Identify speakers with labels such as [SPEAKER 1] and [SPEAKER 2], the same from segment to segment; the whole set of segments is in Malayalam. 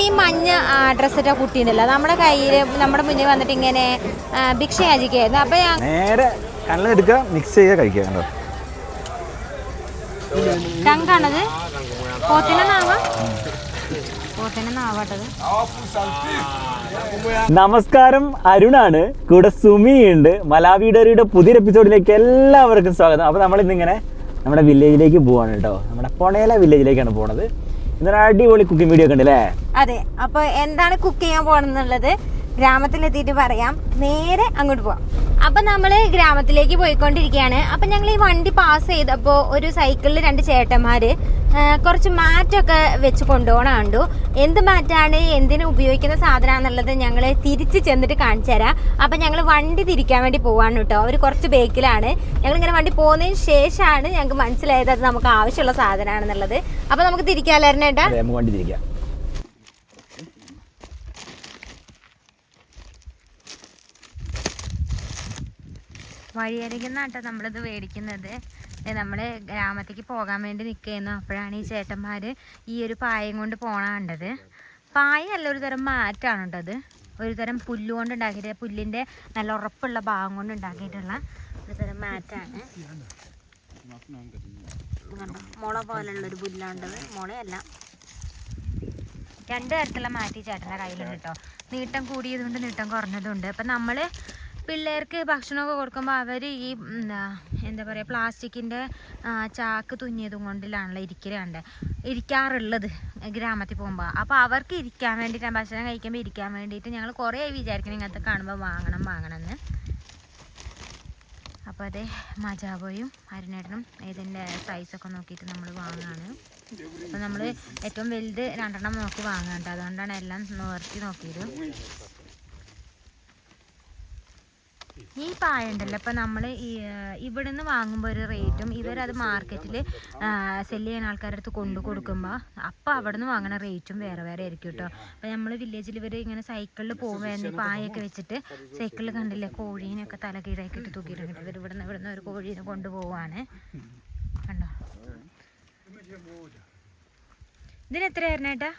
[SPEAKER 1] അപ്പോൾ ഈ മഞ്ഞ ഡ്രസ്സിട്ട കുട്ടീണ്ടല്ലോ നമ്മുടെ കയ്യിൽ നമ്മുടെ മുന്നിൽ വന്നിട്ട് ഇങ്ങനെ ഭിക്ഷ യാചിക്കായിരുന്നു അപ്പോൾ ഞാൻ
[SPEAKER 2] നേരെ കണ്ണെടുക്കുക മിക്സ് ചെയ്യുക കഴിക്കുക കണ്ടോ?
[SPEAKER 1] ടങ്കാണത് പോത്തിന്റെ നാവ? പോത്തിന്റെ നാവാട്ടത്
[SPEAKER 2] നമസ്കാരം അരുണാണ്. കൂടെ സുമി ഉണ്ട് മലാവിയുടെ പുതിയൊരു എപ്പിസോഡിലേക്ക് എല്ലാവർക്കും സ്വാഗതം. അപ്പോൾ നമ്മൾ ഇന്നിങ്ങനെ നമ്മുടെ വില്ലേജിലേക്ക് പോവാണ് കേട്ടോ. നമ്മുടെ പൊണേല വില്ലേജിലേക്കാണ് പോണത്. ഇന്നൊരു അടിപൊളി കുക്കിംഗ് വീഡിയോ അല്ലേ
[SPEAKER 1] അതെ അപ്പൊ എന്താണ് കുക്ക് ചെയ്യാൻ പോകണമെന്നുള്ളത് ഗ്രാമത്തിലെത്തിയിട്ട് പറയാം. നേരെ അങ്ങോട്ട് പോവാം. അപ്പം നമ്മൾ ഗ്രാമത്തിലേക്ക് പോയിക്കൊണ്ടിരിക്കുകയാണ്. അപ്പം ഞങ്ങൾ ഈ വണ്ടി പാസ് ചെയ്തപ്പോൾ ഒരു സൈക്കിളിൽ രണ്ട് ചേട്ടന്മാര് കുറച്ച് മാറ്റൊക്കെ വെച്ച് കൊണ്ടുപോകണം കണ്ടു. എന്ത് മാറ്റാണ്? എന്തിനു ഉപയോഗിക്കുന്ന സാധനമാണെന്നുള്ളത് ഞങ്ങൾ തിരിച്ച് ചെന്നിട്ട് കാണിച്ചു തരാം. അപ്പം ഞങ്ങൾ വണ്ടി തിരിക്കാൻ വേണ്ടി പോവാണ് കേട്ടോ. അവർ കുറച്ച് ബേക്കിലാണ് ഞങ്ങളിങ്ങനെ വണ്ടി പോകുന്നതിന് ശേഷമാണ് ഞങ്ങൾക്ക് മനസ്സിലായത് അത് നമുക്ക് ആവശ്യമുള്ള സാധനമാണെന്നുള്ളത് അപ്പം നമുക്ക്
[SPEAKER 2] നമുക്ക് വണ്ടി തിരിക്കാം.
[SPEAKER 1] വഴിയരികിൽ നിന്നാട്ടോ നമ്മളിത് മേടിക്കുന്നത്. നമ്മൾ ഗ്രാമത്തേക്ക് പോകാൻ വേണ്ടി നിൽക്കുന്നു അപ്പോഴാണ് ഈ ചേട്ടന്മാര് ഈ ഒരു പായം കൊണ്ട് പോണ കണ്ടത്. പായ അല്ല ഒരു തരം മാറ്റാണ് കേട്ടത് ഒരു തരം പുല്ല് കൊണ്ട് ഉണ്ടാക്കിയിട്ട് പുല്ലിന്റെ നല്ല ഉറപ്പുള്ള ഭാഗം കൊണ്ട് ഉണ്ടാക്കിയിട്ടുള്ള ഒരു തരം മാറ്റാണ് മുള പോലുള്ളൊരു പുല്ലാണ്ടത്. മുളയല്ല രണ്ട് തരത്തിലുള്ള മാറ്റി ചേട്ടന്റെ കയ്യിലുണ്ട് കേട്ടോ നീട്ടം കൂടിയതുകൊണ്ട് നീട്ടം കുറഞ്ഞതുണ്ട്. അപ്പം നമ്മൾ പിള്ളേർക്ക് ഭക്ഷണമൊക്കെ കൊടുക്കുമ്പോൾ അവർ ഈ എന്താ പറയുക പ്ലാസ്റ്റിക്കിന്റെ ചാക്ക് തുന്നിയതും കൊണ്ടിലാണല്ലോ ഇരിക്കലുണ്ട് ഇരിക്കാറുള്ളത് ഗ്രാമത്തിൽ പോകുമ്പോൾ അപ്പോൾ അവർക്ക് ഇരിക്കാൻ വേണ്ടിയിട്ട് ഭക്ഷണം കഴിക്കുമ്പോൾ ഇരിക്കാൻ വേണ്ടിയിട്ട് ഞങ്ങൾ കുറേ വിചാരിക്കണം ഇങ്ങനത്തെ കാണുമ്പോൾ വാങ്ങണം വാങ്ങണം എന്ന് അപ്പോൾ അതെ മജാബോയും അരുണേട്ടനും ഇതിന്റെ സൈസൊക്കെ നോക്കിയിട്ട് നമ്മൾ വാങ്ങുകയാണ് അപ്പോൾ നമ്മൾ ഏറ്റവും വലുത് രണ്ടെണ്ണം നോക്കി വാങ്ങാണ്ട്. അതുകൊണ്ടാണ് എല്ലാം നിവർത്തി നോക്കിയത്. ഈ പായ ഉണ്ടല്ലോ ഇപ്പം നമ്മൾ ഈ ഇവിടെ നിന്ന് വാങ്ങുമ്പോൾ ഒരു റേറ്റും ഇവരത് മാർക്കറ്റിൽ സെല്ല് ചെയ്യുന്ന ആൾക്കാരുടെ അടുത്ത് കൊണ്ടു കൊടുക്കുമ്പോൾ അപ്പോൾ അവിടെ നിന്ന് വാങ്ങുന്ന റേറ്റും വേറെ വേറെ ആയിരിക്കും കേട്ടോ അപ്പോൾ നമ്മൾ വില്ലേജിൽ ഇവർ ഇങ്ങനെ സൈക്കിളിൽ പോകുമ്പോൾ പായൊക്കെ വെച്ചിട്ട് സൈക്കിളിൽ കണ്ടില്ലേ? കോഴീനെയൊക്കെ തല കീഴാക്കി ഇട്ട് തൂക്കിയിട്ടുണ്ട്. ഇവർ ഇവിടെ നിന്ന് ഇവിടെ നിന്ന് ഒരു കോഴീനെ കൊണ്ടുപോവാണ് കണ്ടോ? ഇതിന് എത്രയായിരുന്നു ഏട്ടാ?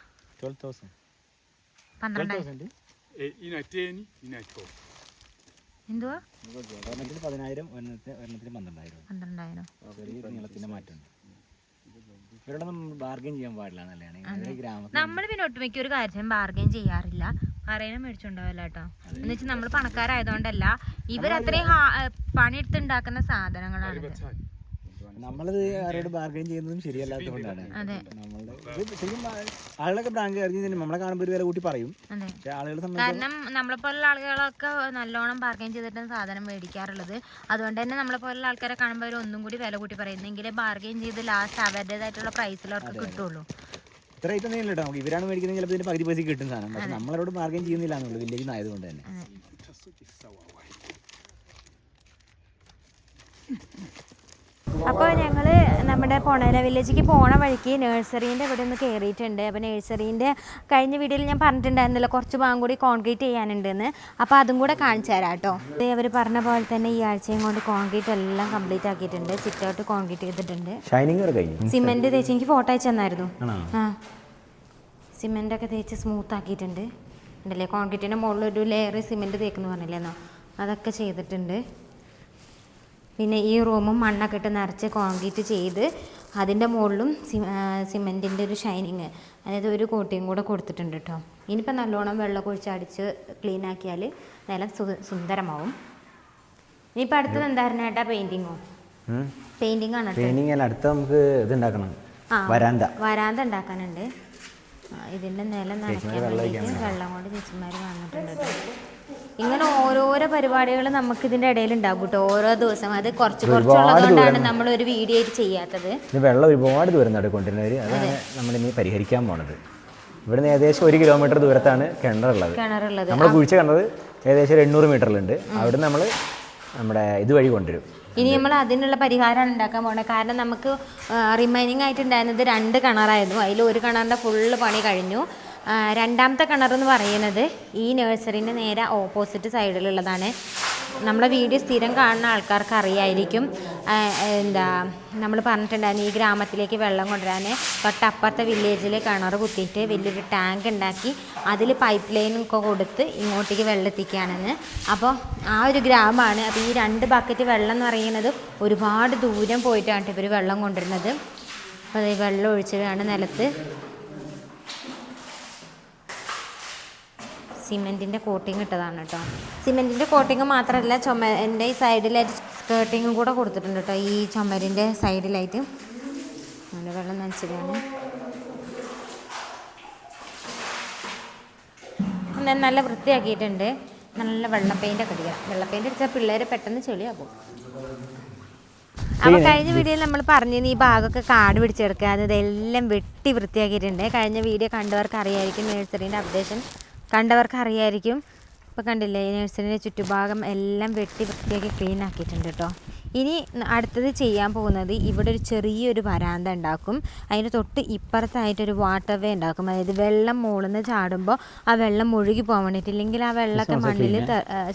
[SPEAKER 1] പന്ത്രണ്ടായിരം. എന്തുവാ?
[SPEAKER 2] ഒരെണ്ണത്തിന് പതിനായിരം ഒരെണ്ണത്തിന് ഒരെണ്ണത്തിന് പന്ത്രണ്ടായിരം.
[SPEAKER 1] പന്ത്രണ്ടായിരം.
[SPEAKER 2] ഒരു നീളത്തിന്റെ മാറ്റമുണ്ട്. ഇവരോടൊന്നും ബാർഗൈൻ ചെയ്യാൻ പാടില്ല ഗ്രാമത്തിൽ
[SPEAKER 1] നമ്മൾ പിന്നെ ഒട്ടുമിക്ക ഒരു കാര്യം ബാർഗെയിൻ ചെയ്യാറില്ല. പറയുന്നത് മേടിച്ചുണ്ടാവില്ല കേട്ടോ? എന്ന് വെച്ചാൽ നമ്മൾ പണക്കാരായതുകൊണ്ടല്ല ഇവരത്രയും പണിയെടുത്തുണ്ടാക്കുന്ന സാധനങ്ങളാണ്
[SPEAKER 2] നമ്മളത് ആരോട് ബാർഗൈൻ ചെയ്യുന്നതും ശരിയല്ലാത്തതുകൊണ്ടാണ്.
[SPEAKER 1] അതെ.
[SPEAKER 2] നമ്മളുടെ ശരിക്കും ആളുകളൊക്കെ ബാങ്ക് അറിഞ്ഞു നമ്മളെ കാണുമ്പോൾ ഒരു വില കൂട്ടി പറയും. പക്ഷെ ആളുകളെ സംബന്ധിച്ച്
[SPEAKER 1] കാരണം നമ്മളെ പോലുള്ള ആളുകളൊക്കെ നല്ലോണം ബാർഗൈൻ ചെയ്തിട്ടാണ് സാധനം മേടിക്കാറുള്ളത്. അതുകൊണ്ട് തന്നെ നമ്മളെ പോലുള്ള ആൾക്കാരെ കാണുമ്പോൾ അവർ ഒന്നും കൂടി വില കൂട്ടി പറയുന്നെങ്കിലേ ബാർഗൈൻ ചെയ്ത് ലാസ്റ്റ് അവരുടേതായിട്ടുള്ള പ്രൈസിൽ അവർക്ക് കിട്ടുള്ളൂ.
[SPEAKER 2] ഇത്ര റേറ്റ് ഒന്നും ഇല്ല കേട്ടോ നമുക്ക് ഇവരാണ് മേടിക്കുന്നത് ചിലപ്പോൾ ഇതിന്റെ പകുതി പൈസ കിട്ടും സാധനം. പക്ഷെ നമ്മളോട് ബാർഗൈൻ ചെയ്യുന്നില്ല എന്നുള്ളത് വില്ലേജിൽ നിന്ന് ആയതുകൊണ്ട് തന്നെ.
[SPEAKER 1] അപ്പോൾ ഞങ്ങൾ നമ്മുടെ പൊണല വില്ലേജിലേക്ക് പോണ വഴിക്ക് നഴ്സറീന്റെ ഇവിടെ ഒന്ന് കയറിയിട്ടുണ്ട് അപ്പോൾ നഴ്സറീന്റെ കഴിഞ്ഞ വീഡിയോയിൽ ഞാൻ പറഞ്ഞിട്ടുണ്ടായിരുന്നല്ലോ കുറച്ച് ഭാഗം കൂടി കോൺക്രീറ്റ് ചെയ്യാനുണ്ടെന്ന്. അപ്പോൾ അതും കൂടെ കാണിച്ചു തരാം കേട്ടോ അവർ പറഞ്ഞ പോലെ തന്നെ ഈ ആഴ്ചയും കൊണ്ട് കോൺക്രീറ്റ് എല്ലാം കംപ്ലീറ്റ് ആക്കിയിട്ടുണ്ട്. സിറ്റ് ഔട്ട് കോൺക്രീറ്റ് ചെയ്തിട്ടുണ്ട്. സിമെന്റ് തേച്ച് എനിക്ക് ഫോട്ടോ അയച്ചു തന്നായിരുന്നു. ആ. സിമെന്റ് ഒക്കെ തേച്ച് സ്മൂത്ത് ആക്കിയിട്ടുണ്ട്. ഉണ്ടല്ലേ? കോൺക്രീറ്റിന്റെ മുകളിൽ ഒരു ലെയർ സിമെന്റ് തേക്കുന്നു പറഞ്ഞില്ലേന്നോ അതൊക്കെ ചെയ്തിട്ടുണ്ട്. പിന്നെ ഈ റൂമും മണ്ണൊക്കെ ഇട്ട് നിറച്ച് കോൺക്രീറ്റ് ചെയ്ത് അതിന്റെ മുകളിലും സിമെന്റിന്റെ ഒരു ഷൈനിങ് അതായത് ഒരു കോട്ടിയും കൂടെ കൊടുത്തിട്ടുണ്ട് കേട്ടോ. ഇനിയിപ്പോൾ നല്ലോണം വെള്ളം ഒഴിച്ചടിച്ച് ക്ലീൻ ആക്കിയാൽ നിലം സുന്ദരമാവും. ഇനിയിപ്പോൾ അടുത്തത് എന്തായിരുന്നു ഏട്ടാ? പെയിന്റിങ്ങോ പെയിന്റിങ് ആണ്
[SPEAKER 2] പെയിന്റിംഗ് അല്ല അടുത്ത നമുക്ക് ഇത് ഉണ്ടാക്കണം.
[SPEAKER 1] ആ
[SPEAKER 2] വരാന്ത.
[SPEAKER 1] വരാന്ത ഉണ്ടാക്കാനുണ്ട്. ഇതിന്റെ ഇതിന്റെ നിലം നനയ്ക്കാൻ വെള്ളം കൊണ്ട് ചേച്ചിമാർ വന്നിട്ടുണ്ട് കേട്ടോ. ഇങ്ങനെ ഓരോരോ പരിപാടികൾ നമുക്ക് ഇതിന്റെ ഇടയിൽ ഉണ്ടാകും കേട്ടോ ഓരോ ദിവസം. അത് കുറച്ച് കുറച്ചുള്ളതുകൊണ്ടാണ് നമ്മൾ ഒരു വീഡിയോ ചെയ്യാത്തത്.
[SPEAKER 2] വെള്ളം ഒരുപാട് ദൂരം നടക്കൊണ്ടിരുന്നവര് അതാണ് നമ്മൾ ഇനി പരിഹരിക്കാൻ പോണത്. ഇവിടുന്ന് ഏകദേശം ഒരു കിലോമീറ്റർ ദൂരത്താണ് കിണറുള്ളത്.
[SPEAKER 1] കിണറുള്ളത്.
[SPEAKER 2] നമ്മൾ കുഴിച്ച കിണറ് ഏകദേശം ഒരു എണ്ണൂറ് മീറ്ററിലുണ്ട്. അവിടെ നമ്മൾ നമ്മുടെ ഇതുവഴി കൊണ്ടുവരും.
[SPEAKER 1] ഇനി നമ്മൾ അതിനുള്ള പരിഹാരമാണ് ഉണ്ടാക്കാൻ പോകുന്നത് കാരണം നമുക്ക് റിമൈനിങ് ആയിട്ടുണ്ടായിരുന്നത് രണ്ട് കിണറായിരുന്നു. അതിൽ ഒരു കിണറിന്റെ ഫുള്ള് പണി കഴിഞ്ഞു. രണ്ടാമത്തെ കിണർ എന്ന് പറയുന്നത് ഈ നഴ്സറിന്റെ നേരെ ഓപ്പോസിറ്റ് സൈഡിലുള്ളതാണ് നമ്മളെ വീഡിയോ സ്ഥിരം കാണുന്ന ആൾക്കാർക്ക് അറിയായിരിക്കും. എന്താ നമ്മൾ പറഞ്ഞിട്ടുണ്ടായിരുന്നു ഈ ഗ്രാമത്തിലേക്ക് വെള്ളം കൊണ്ടുവരാൻ. തൊട്ടപ്പുറത്തെ വില്ലേജിൽ കിണർ കുത്തിയിട്ട് വലിയൊരു ടാങ്ക് ഉണ്ടാക്കി അതിൽ പൈപ്പ് ലൈനൊക്കെ കൊടുത്ത് ഇങ്ങോട്ടേക്ക് വെള്ളം എത്തിക്കുകയാണെന്ന് അപ്പോൾ ആ ഒരു ഗ്രാമമാണ്. അപ്പോൾ ഈ രണ്ട് ബക്കറ്റ് വെള്ളം എന്ന് പറയുന്നത് ഒരുപാട് ദൂരം പോയിട്ടാണ് ഇവർ വെള്ളം കൊണ്ടുവരുന്നത്. അപ്പോൾ വെള്ളം ഒഴിച്ചിട്ടാണ് നിലത്ത്. സിമെന്റിന്റെ കോട്ടിങ് ഇട്ടതാണ് കേട്ടോ. സിമെന്റിന്റെ കോട്ടിങ് മാത്രമല്ല ചുമരിന്റെ ഈ സൈഡിലായിട്ട് സ്കേർട്ടിങ്ങും കൂടെ കൊടുത്തിട്ടുണ്ട് കേട്ടോ ഈ ചുമരിന്റെ സൈഡിലായിട്ട് അങ്ങനെ വെള്ളം നനച്ചിട്ടാണ് ഞാൻ നല്ല വൃത്തിയാക്കിയിട്ടുണ്ട്. നല്ല വെള്ള പെയിന്റ് ഒക്കെ അടിക്കുക വെള്ള പെയിന്റ് അടിച്ചാൽ പിള്ളേർ പെട്ടെന്ന് ചെളിയാകും. അപ്പോൾ കഴിഞ്ഞ വീഡിയോയിൽ നമ്മൾ പറഞ്ഞിരുന്നു ഈ ഭാഗമൊക്കെ കാട് പിടിച്ചെടുക്കുക അത് ഇതെല്ലാം വെട്ടി വൃത്തിയാക്കിയിട്ടുണ്ട്. കഴിഞ്ഞ വീഡിയോ കണ്ടവർക്ക് അറിയായിരിക്കും നേഴ്സറീന്റെ അപ്ഡേഷൻ കണ്ടവർക്ക് അറിയായിരിക്കും ഇപ്പോൾ കണ്ടില്ലേ നഴ്സറിന്റെ ചുറ്റുഭാഗം എല്ലാം വെട്ടി വൃത്തിയാക്കി ക്ലീൻ ആക്കിയിട്ടുണ്ട് കേട്ടോ ഇനി അടുത്തത് ചെയ്യാൻ പോകുന്നത് ഇവിടെ ഒരു ചെറിയൊരു വരാന്ത ഉണ്ടാക്കും. അതിന് തൊട്ട് ഇപ്പുറത്തായിട്ടൊരു വാട്ടർ വേ ഉണ്ടാക്കും. അതായത് വെള്ളം മുകളിൽ ചാടുമ്പോൾ ആ വെള്ളം മുഴുകി പോകാൻ വേണ്ടിയിട്ട് ഇല്ലെങ്കിൽ ആ വെള്ളമൊക്കെ മണ്ണിൽ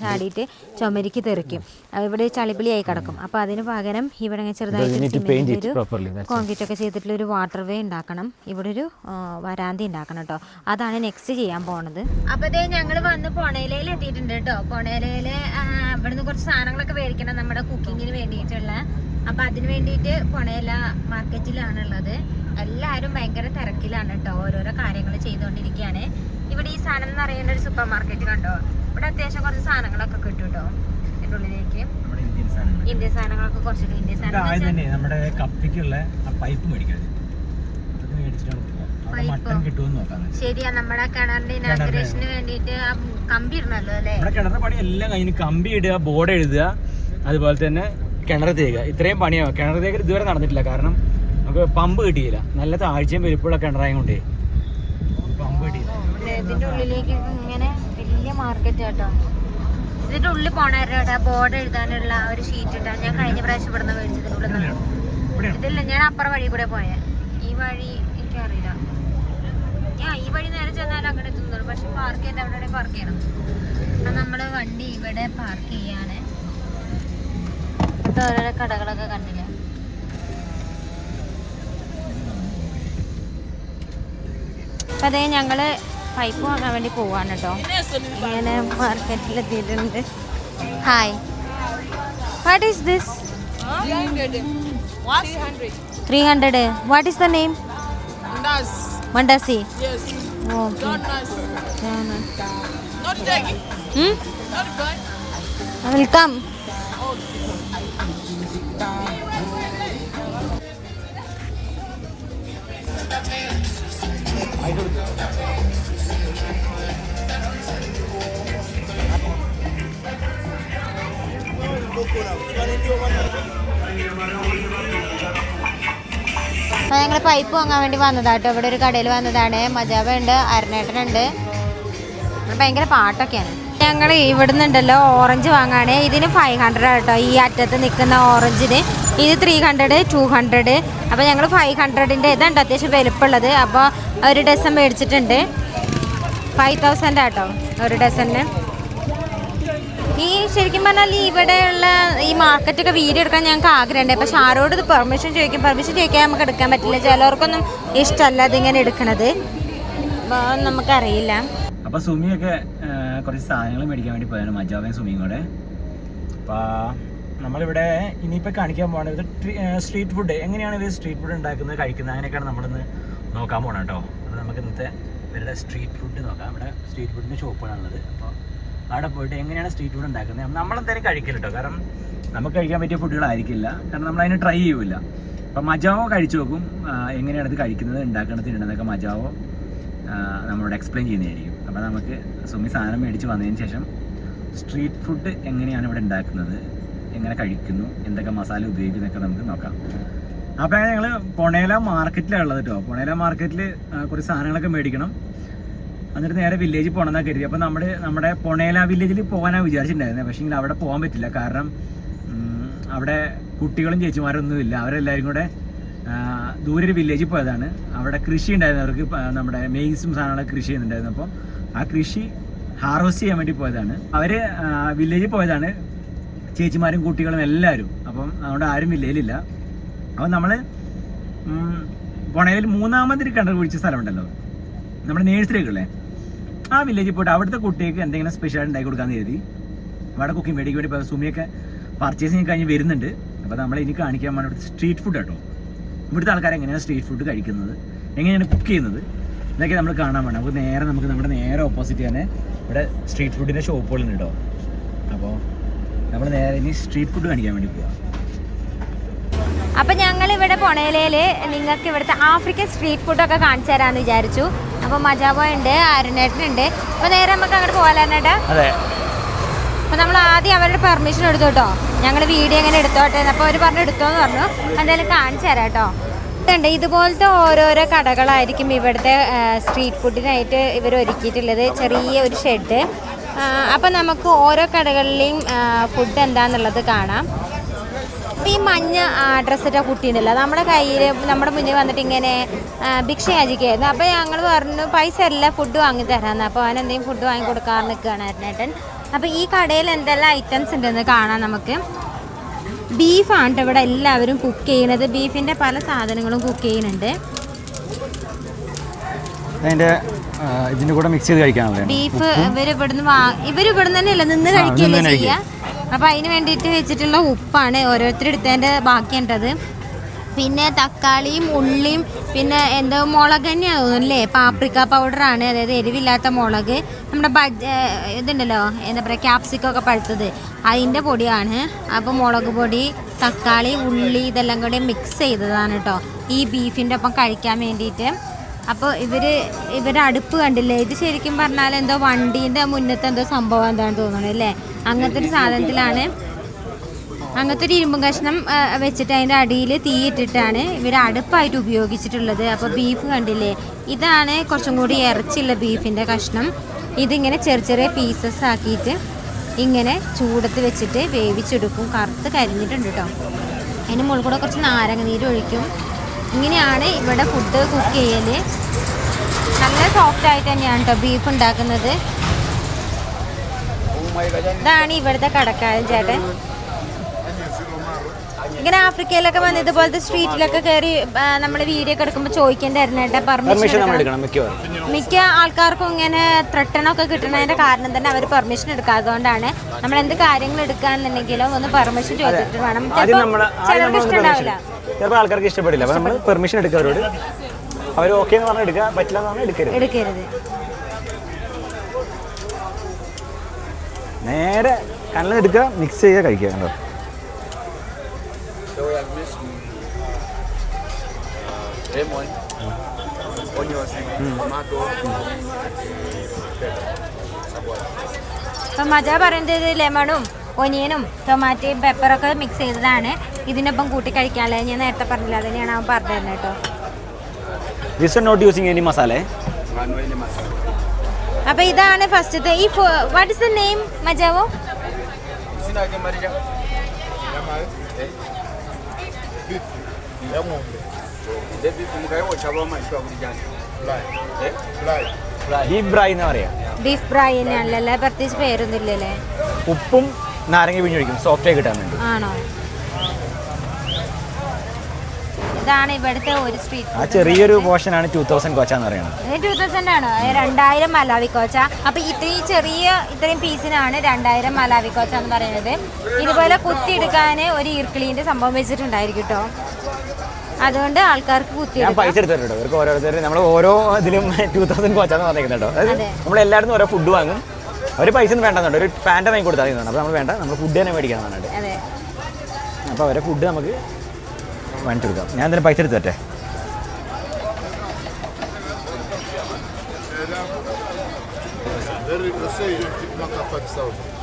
[SPEAKER 1] ചാടിയിട്ട് ചുമരിക്ക് തെറിക്കും. ഇവിടെ ചളിപ്പിളിയായി കിടക്കും. അപ്പോൾ അതിന് പകരം ഇവിടെ ഇങ്ങനെ ചെറുതായിട്ട്
[SPEAKER 2] need to paint it
[SPEAKER 1] സിമെന്റിന്റെ ഒരു കോൺക്രീറ്റ് ഒക്കെ ചെയ്തിട്ടുള്ള ഒരു വാട്ടർ വേ ഉണ്ടാക്കണം. ഇവിടെ ഒരു വരാന്തി ഉണ്ടാക്കണം കേട്ടോ അതാണ് നെക്സ്റ്റ് ചെയ്യാൻ പോണത്. അപ്പോൾ ഇതേ ഞങ്ങൾ വന്ന് പൊണയിലയിൽ എത്തിയിട്ടുണ്ട് കേട്ടോ പൊണയിലയിൽ ഇവിടുന്ന് കുറച്ച് സാധനങ്ങളൊക്കെ മേടിക്കണം. നമ്മുടെ കുക്കിങ്ങിന് വേണ്ടിയിട്ടുള്ള. അപ്പൊ അതിന് വേണ്ടിയിട്ട് പുണയില മാർക്കറ്റിലാണുള്ളത്. എല്ലാവരും ഭയങ്കര തിരക്കിലാണ് കേട്ടോ ഓരോരോ കാര്യങ്ങൾ ചെയ്തുകൊണ്ടിരിക്കുകയാണ് ഇവിടെ ഈ സാധനം എന്ന് പറയുന്ന ഒരു സൂപ്പർ മാർക്കറ്റ് കണ്ടോ? ഇവിടെ അത്യാവശ്യം കുറച്ച് സാധനങ്ങളൊക്കെ കിട്ടും കേട്ടോ എന്റെ ഉള്ളിലേക്ക്.
[SPEAKER 2] ഇന്ത്യൻ
[SPEAKER 1] സാധനങ്ങളൊക്കെ കുറച്ച് ഇന്ത്യൻ സാധനം
[SPEAKER 2] നമ്മുടെ കപ്പിക്കുള്ള പൈപ്പ് മേടിക്കാൻ
[SPEAKER 1] ശരിയാ നമ്മുടെ കിണറിന്റെ ഇനാഗ്രേഷന് വേണ്ടിട്ട് ആ കമ്പി ഇടണല്ലോ അല്ലേ?
[SPEAKER 2] കിണറിന്റെ പണി എല്ലാം കഴിഞ്ഞ് കമ്പി ഇടുക ബോർഡ് എഴുതുക അതുപോലെ തന്നെ കിണർ തേക്കുക. ഇത്രയും പണിയാണ് കിണർ തേക്കൽ ഇതുവരെ നടന്നിട്ടില്ല. കാരണം നമുക്ക് പമ്പ് കിട്ടിയില്ല. നല്ല താഴ്ചയും വലിപ്പമുള്ള കിണറായ കൊണ്ടേ. പമ്പ് കിട്ടിയില്ല.
[SPEAKER 1] ഇതിന്റെ ഉള്ളിലേക്ക് ഇങ്ങനെ വലിയ മാർക്കറ്റ് കേട്ടോ. ഇതിന്റെ ഉള്ളിൽ പോണവരുടെ ബോർഡ് എഴുതാനുള്ള ഒരു ഷീറ്റ് ഇട്ടാ. ഞാൻ കഴിഞ്ഞ പ്രാവശ്യം ഇവിടുന്ന് മേടിച്ചതിന്റെ ഉള്ളിൽ ഇതില്ല ഞാൻ അപ്പുറം വഴി കൂടെ പോയേ. ഈ വഴി എനിക്കറിയില്ല. ഞാൻ ഈ വഴി നേരെ ചെന്നാൽ അങ്ങോട്ട് എത്തുന്നുള്ളൂ. പക്ഷെ പാർക്ക് ചെയ്ത് അവിടെ പാർക്ക് ചെയ്യണം. അപ്പൊ നമ്മൾ വണ്ടി ഇവിടെ പാർക്ക് ചെയ്യാണ്. ഇവിടുത്തെ ഓരോരോ കടകളൊക്കെ കണ്ടില്ല? അപ്പൊ അതേ ഞങ്ങൾ പൈപ്പ് വാങ്ങാൻ വേണ്ടി പോവാണ് കേട്ടോ ഇങ്ങനെ മാർക്കറ്റിൽ എത്തിയിട്ടുണ്ട് hi what is this
[SPEAKER 3] What? 300.
[SPEAKER 1] Three hundred what is the
[SPEAKER 3] name.
[SPEAKER 1] Mandazi
[SPEAKER 3] Yes.
[SPEAKER 1] ഞങ്ങൾ പൈപ്പ് വാങ്ങാൻ വേണ്ടി വന്നതാട്ടോ. ഇവിടെ ഒരു കടയിൽ വന്നതാണ്. മജാബ ഉണ്ട് അരണേട്ടനുണ്ട്. ഭയങ്കര പാട്ടൊക്കെയാണ്. ഞങ്ങൾ ഇവിടുന്ന് ഉണ്ടല്ലോ ഓറഞ്ച് വാങ്ങാണ്. ഇതിന് ഫൈവ് ഹൺഡ്രഡ് കേട്ടോ. ഈ അറ്റത്ത് നിൽക്കുന്ന ഓറഞ്ചിന്. ഇത് ത്രീ ഹൺഡ്രഡ് ടു ഹൺഡ്രഡ് അപ്പോൾ ഞങ്ങൾ ഫൈവ് ഹൺഡ്രഡിന്റെ ഇതുണ്ട് അത്യാവശ്യം വലുപ്പമുള്ളത്. അപ്പോൾ ഒരു ഡസൻ മേടിച്ചിട്ടുണ്ട്. ഫൈവ് തൗസൻഡ് ആട്ടോ ഒരു ഡസന് ഈ ശരിക്കും പറഞ്ഞാൽ ഇവിടെയുള്ള ഈ മാർക്കറ്റൊക്കെ വീഡിയോ എടുക്കാൻ ഞങ്ങൾക്ക് ആഗ്രഹമുണ്ട്. പക്ഷെ ആരോട് ഇത് പെർമിഷൻ ചോദിക്കും? പെർമിഷൻ ചോദിക്കാൻ നമുക്ക് എടുക്കാൻ പറ്റില്ല. ചിലവർക്കൊന്നും ഇഷ്ടമല്ല ഇതിങ്ങനെ എടുക്കണത്. അപ്പോൾ നമുക്കറിയില്ല.
[SPEAKER 2] അപ്പോൾ സുമിയൊക്കെ കുറച്ച് സാധനങ്ങൾ മേടിക്കാൻ വേണ്ടി പോയാണ് മജാവയും സുമിയും കൂടെ. അപ്പോൾ നമ്മളിവിടെ ഇനിയിപ്പോൾ കാണിക്കാൻ ആ, സ്ട്രീറ്റ് ഫുഡ് എങ്ങനെയാണ് ഇവർ സ്ട്രീറ്റ് ഫുഡ് ഉണ്ടാക്കുന്നത് കഴിക്കുന്നത്? അങ്ങനെയൊക്കെയാണ് നമ്മളിന്ന് നോക്കാൻ പോകണം കേട്ടോ. അപ്പോൾ നമുക്ക് ഇന്നത്തെ ഇവരുടെ സ്ട്രീറ്റ് ഫുഡ് നോക്കാം. ഇവിടെ സ്ട്രീറ്റ് ഫുഡിന്റെ ഷോപ്പാണുള്ളത് അപ്പോൾ അവിടെ പോയിട്ട് എങ്ങനെയാണ് സ്ട്രീറ്റ് ഫുഡ് ഉണ്ടാക്കുന്നത്? നമ്മളെന്തായാലും കഴിക്കില്ല കേട്ടോ കാരണം നമുക്ക് കഴിക്കാൻ പറ്റിയ ഫുഡുകളായിരിക്കില്ല കാരണം നമ്മൾ ട്രൈ ചെയ്യൂല. അപ്പം മജാവോ കഴിച്ചു നോക്കും എങ്ങനെയാണ് ഇത് കഴിക്കുന്നത് ഉണ്ടാക്കുന്നത് തിന്നുന്നതൊക്കെ മജാവോ നമ്മളോട് എക്സ്പ്ലെയിൻ ചെയ്യുന്നതായിരിക്കും. അപ്പോൾ നമുക്ക് സുമി സാധനം മേടിച്ച് വന്നതിന് ശേഷം സ്ട്രീറ്റ് ഫുഡ് എങ്ങനെയാണ് ഇവിടെ ഉണ്ടാക്കുന്നത്? എങ്ങനെ കഴിക്കുന്നു? എന്തൊക്കെ മസാല ഉപയോഗിക്കുന്നൊക്കെ നമുക്ക് നോക്കാം. അപ്പോൾ ഞങ്ങൾ പൊണേല മാർക്കറ്റിലാണ് ഉള്ളത് കേട്ടോ പൊണേല മാർക്കറ്റിൽ കുറച്ച് സാധനങ്ങളൊക്കെ മേടിക്കണം. എന്നിട്ട് നേരെ വില്ലേജിൽ പോകണമെന്നാണ് കരുതി. അപ്പോൾ നമ്മുടെ നമ്മുടെ പൊണേല വില്ലേജിൽ പോകാനാണ് വിചാരിച്ചിട്ടുണ്ടായിരുന്നത് പക്ഷേ അവിടെ പോകാൻ പറ്റില്ല. കാരണം അവിടെ കുട്ടികളും ചേച്ചിമാരൊന്നും ഇല്ല. അവരെല്ലാവരും കൂടെ ദൂരൊരു വില്ലേജിൽ പോയതാണ്. അവിടെ കൃഷി ഉണ്ടായിരുന്നു. അവർക്ക് നമ്മുടെ മെയ്സും സാധനങ്ങളൊക്കെ കൃഷി ചെയ്യുന്നുണ്ടായിരുന്നു. അപ്പോൾ ആ കൃഷി ഹാർവസ്റ്റ് ചെയ്യാൻ വേണ്ടി പോയതാണ്. അവർ വില്ലേജിൽ പോയതാണ്. ചേച്ചിമാരും കുട്ടികളും എല്ലാവരും അപ്പം അതുകൊണ്ട് ആരും വില്ലേജിലില്ല അപ്പം നമ്മൾ പുണയിൽ മൂന്നാമതൊരു കണ്ടുപിടിച്ച സ്ഥലമുണ്ടല്ലോ. നമ്മുടെ നേഴ്സറിയൊക്കെ ആ വില്ലേജിൽ പോയിട്ട് അവിടുത്തെ കുട്ടികൾക്ക് എന്തെങ്കിലും സ്പെഷ്യൽ ഉണ്ടാക്കി കൊടുക്കാമെന്ന് കരുതി. അവിടെ കുക്കിംഗ് വേടിക്ക് വേണ്ടി സുമിയൊക്കെ പർച്ചേസിങ് കഴിഞ്ഞ് വരുന്നുണ്ട്. അപ്പോൾ നമ്മൾ ഇനി കാണിക്കാൻ വേണ്ടി ഇവിടുത്തെ സ്ട്രീറ്റ് ഫുഡ് കേട്ടോ ഇവിടുത്തെ ആൾക്കാർ എങ്ങനെയാണ് സ്ട്രീറ്റ് ഫുഡ് കഴിക്കുന്നത്? എങ്ങനെയാണ് കുക്ക് ചെയ്യുന്നത്? ഇതൊക്കെ നമ്മൾ കാണാൻ വേണം. നമുക്ക് നേരെ നമുക്ക് നമ്മുടെ നേരെ ഓപ്പോസിറ്റ് തന്നെ ഇവിടെ സ്ട്രീറ്റ് ഫുഡിന്റെ ഷോപ്പുകളുണ്ട് കേട്ടോ അപ്പോൾ നമ്മൾ നേരെ ഇനി സ്ട്രീറ്റ് ഫുഡ് കാണിക്കാൻ വേണ്ടി പോവാം.
[SPEAKER 1] അപ്പോൾ ഞങ്ങൾ ഇവിടെ പൊണേലയിൽ നിങ്ങൾക്ക് ഇവിടുത്തെ ആഫ്രിക്കൻ സ്ട്രീറ്റ് ഫുഡൊക്കെ കാണിച്ചു തരാമെന്ന് വിചാരിച്ചു. അപ്പോൾ മജാബോ ഉണ്ട് അരുണേട്ടനുണ്ട് അപ്പോൾ നേരെ നമുക്ക് അങ്ങോട്ട് പോകാനായിട്ട്
[SPEAKER 2] അതെ.
[SPEAKER 1] അപ്പോൾ നമ്മൾ ആദ്യം അവരുടെ പെർമിഷൻ എടുത്തു കേട്ടോ. ഞങ്ങൾ വീഡിയോ എങ്ങനെ എടുത്തോട്ടെ അപ്പോൾ അവർ പറഞ്ഞു എടുത്തോന്ന് പറഞ്ഞു. എന്തായാലും കാണിച്ചു തരാം കേട്ടോ. ഉണ്ട് ഇതുപോലത്തെ ഓരോരോ കടകളായിരിക്കും ഇവിടുത്തെ സ്ട്രീറ്റ് ഫുഡിനായിട്ട് ഇവർ ഒരുക്കിയിട്ടുള്ളത്. ചെറിയ ഒരു ഷെഡ് അപ്പം നമുക്ക് ഓരോ കടകളിലെയും ഫുഡ് എന്താണെന്നുള്ളത് കാണാം. അപ്പോൾ ഈ മഞ്ഞ ഡ്രസ്സിട്ട കുട്ടിയുണ്ടല്ലോ. നമ്മുടെ കയ്യിൽ നമ്മുടെ മുന്നിൽ വന്നിട്ട് ഇങ്ങനെ ഭിക്ഷ യാചിക്കായിരുന്നു അപ്പോൾ ഞങ്ങൾ പറഞ്ഞു പൈസ അല്ല ഫുഡ് വാങ്ങി തരാമെന്ന് അപ്പോൾ അവൻ എന്തെങ്കിലും ഫുഡ് വാങ്ങി കൊടുക്കാൻ നിൽക്കുകയാണ് അരുണേട്ടൻ അപ്പോൾ ഈ കടയിൽ എന്തെല്ലാം ഐറ്റംസ് ഉണ്ടെന്ന് കാണാം നമുക്ക്. ബീഫാണ് ഇവിടെ എല്ലാവരും കുക്ക് ചെയ്യുന്നത്. ബീഫിന്റെ പല സാധനങ്ങളും കുക്ക് ചെയ്യുന്നുണ്ട്.
[SPEAKER 2] അതിന്റെ കൂടെ മിക്സ് ചെയ്ത്
[SPEAKER 1] ബീഫ് ഇവർ ഇവിടുന്ന് ഇവർ ഇവിടുന്ന് തന്നെയല്ല നിന്ന് കഴിക്കുകയല്ലേ ചെയ്യുക അപ്പോൾ അതിന് വേണ്ടിയിട്ട് വെച്ചിട്ടുള്ള ഉപ്പാണ് ഓരോരുത്തരെടുത്തതിന്റെ ബാക്കിയുണ്ടത്. പിന്നെ തക്കാളിയും ഉള്ളിയും പിന്നെ എന്തോ മുളക് തന്നെയാണ് തോന്നുന്നല്ലേ പാപ്രിക്ക പൗഡറാണ് അതായത് എരിവില്ലാത്ത മുളക്. നമ്മുടെ ബജ് ഇതുണ്ടല്ലോ എന്താ പറയുക ക്യാപ്സിക്കം ഒക്കെ പഴുത്തത്. അതിന്റെ പൊടിയാണ്. അപ്പോൾ മുളക് പൊടി തക്കാളി ഉള്ളി ഇതെല്ലാം കൂടി മിക്സ് ചെയ്തതാണ് കേട്ടോ. ഈ ബീഫിന്റെ ഒപ്പം കഴിക്കാൻ വേണ്ടിയിട്ട്. അപ്പോൾ ഇവർ ഇവരുടെ അടുപ്പ് കണ്ടില്ലേ? ഇത് ശരിക്കും പറഞ്ഞാൽ എന്തോ വണ്ടീന്റെ മുന്നത്തെ എന്തോ സംഭവം എന്താണെന്ന് തോന്നുന്നു അല്ലേ? അങ്ങനത്തെ ഒരു സാധനത്തിലാണ്. അങ്ങനത്തെ ഒരു ഇരുമ്പും കഷ്ണം വെച്ചിട്ട് അതിന്റെ അടിയിൽ തീയിട്ടിട്ടാണ് ഇവർ അടുപ്പായിട്ട് ഉപയോഗിച്ചിട്ടുള്ളത്. അപ്പോൾ ബീഫ് കണ്ടില്ലേ? ഇതാണ് കുറച്ചും കൂടി ഇറച്ചിയുള്ള ബീഫിന്റെ കഷ്ണം. ഇതിങ്ങനെ ചെറിയ ചെറിയ പീസസ് ആക്കിയിട്ട് ഇങ്ങനെ ചൂടത്ത് വെച്ചിട്ട് വേവിച്ചെടുക്കും. കറുത്ത് കരിഞ്ഞിട്ടുണ്ട് കേട്ടോ അതിന് മുകളിൽ കൂടെ കുറച്ച് നാരങ്ങ നീര് ഒഴിക്കും. ഇങ്ങനെയാണ് ഇവിടെ ഫുഡ് കുക്ക് ചെയ്യൽ നല്ല സോഫ്റ്റ് ആയിട്ട് തന്നെയാണ് കേട്ടോ ബീഫ് ഉണ്ടാക്കുന്നത്. ഇതാണ് ഇവിടുത്തെ കടക്കാരൻ ചേട്ടൻ. ഇങ്ങനെ ആഫ്രിക്കയിലൊക്കെ വന്ന് ഇതുപോലത്തെ സ്ട്രീറ്റിലൊക്കെ കയറി നമ്മൾ വീഡിയോ ഒക്കെ എടുക്കുമ്പോൾ ചോദിക്കേണ്ടായിരുന്നു കേട്ടോ
[SPEAKER 2] പെർമിഷൻ
[SPEAKER 1] മിക്ക ആൾക്കാർക്കും ഇങ്ങനെ ത്രട്ടണൊക്കെ കിട്ടുന്നതിന്റെ കാരണം തന്നെ അവർ പെർമിഷൻ എടുക്കാത്തതുകൊണ്ടാണ് നമ്മൾ എന്ത് കാര്യങ്ങൾ എടുക്കാന്നുണ്ടെങ്കിലും ഒന്ന് പെർമിഷൻ ചോദിച്ചിട്ട് വേണം. ചിലർക്ക് ഇഷ്ടമുണ്ടാവില്ല
[SPEAKER 2] ചിലപ്പോൾ ആൾക്കാർക്ക് ഇഷ്ടപ്പെടില്ല. അപ്പോൾ നമ്മൾ പെർമിഷൻ എടുക്കുക അവരോട്. അവർ ഓക്കെ എന്ന് പറഞ്ഞാൽ എടുക്കുക പറ്റില്ല എന്ന് പറഞ്ഞാൽ എടുക്കരുത്.
[SPEAKER 1] എടുക്കരുത്.
[SPEAKER 2] നേരെ കണ്ണിൽ എടുക്കുക മിക്സ് ചെയ്യുക കഴിക്കുക കണ്ടോ?
[SPEAKER 4] Lemon, onions, tomato.
[SPEAKER 1] അപ്പം മജ പറയുന്നത് ലെമണും ഒനിയനും ടൊമാറ്റോയും പെപ്പറൊക്കെ മിക്സ് ചെയ്തതാണ്. ഇതിനൊപ്പം കൂട്ടി കഴിക്കാനുള്ളത് ഞാൻ നേരത്തെ പറഞ്ഞില്ല അത് തന്നെയാണ് അവൻ പറഞ്ഞു തരുന്നത് കേട്ടോ
[SPEAKER 2] this not
[SPEAKER 4] using any masala?
[SPEAKER 1] അപ്പൊ ഇതാണ് ഫസ്റ്റത്തെ ഈ വാട്ട് ഇസ് ദ നെയിം മജാവോ?
[SPEAKER 4] Eh?
[SPEAKER 2] ഡീപ് എന്ന് പറയാം.
[SPEAKER 1] ബീഫ് ഫ്രൈ തന്നെയാണല്ലോ പ്രത്യേകിച്ച് പേരൊന്നും ഇല്ലല്ലേ
[SPEAKER 2] ഉപ്പും നാരങ്ങ പിഴിഞ്ഞൊഴിക്കും സോഫ്റ്റ് ആയി കിട്ടാൻ വേണ്ടി.
[SPEAKER 1] ആണോ? ഇതാണ് ഇവിടുത്തെ ഒരു സ്ട്രീറ്റ്
[SPEAKER 2] ആ ചെറിയൊരു പോർഷനാണ് ടൂ തൗസൻഡ് കോച്ച എന്ന് പറയുന്നത്.
[SPEAKER 1] ടൂ തൗസൻഡ് ആണ്? ഏ, രണ്ടായിരം മലാവി കോച്ച. അപ്പൊ ഇത്രയും ചെറിയ ഇത്രയും പീസിനാണ് രണ്ടായിരം മലാവി കോച്ച എന്ന് പറയുന്നത്. ഇതുപോലെ കുത്തിയെടുക്കാൻ ഒരു ഇർക്കിളീന്റെ സംഭവം വെച്ചിട്ടുണ്ടായിരിക്കും കേട്ടോ അതുകൊണ്ട് ആൾക്കാർക്ക്
[SPEAKER 2] ഞാൻ
[SPEAKER 1] കുത്തിയെടുക്കാം
[SPEAKER 2] പൈസ എടുത്തിട്ടുണ്ട് ഇവർക്ക് ഓരോരുത്തരും നമ്മൾ ഓരോ ഇതിലും ടൂ തൗസൻഡ് കോച്ചാന്ന് പറഞ്ഞിരിക്കുന്നത് കേട്ടോ
[SPEAKER 1] അതെ.
[SPEAKER 2] നമ്മൾ എല്ലായിടത്തും ഓരോ ഫുഡ് വാങ്ങും ഒരു പൈസ ഒന്നും വേണ്ടെന്നുണ്ട് ഒരു പാന്റ് വാങ്ങി കൊടുത്താൽ മതി അപ്പോൾ നമ്മൾ വേണ്ട നമ്മൾ ഫുഡ് തന്നെ മേടിക്കണം
[SPEAKER 1] അതെ
[SPEAKER 2] അപ്പോൾ അവരെ ഫുഡ് നമുക്ക് വാങ്ങിച്ചു കൊടുക്കാം ഞാൻ തന്നെ പൈസ എടുത്തു തരട്ടെ
[SPEAKER 5] very let's say you knock up 5000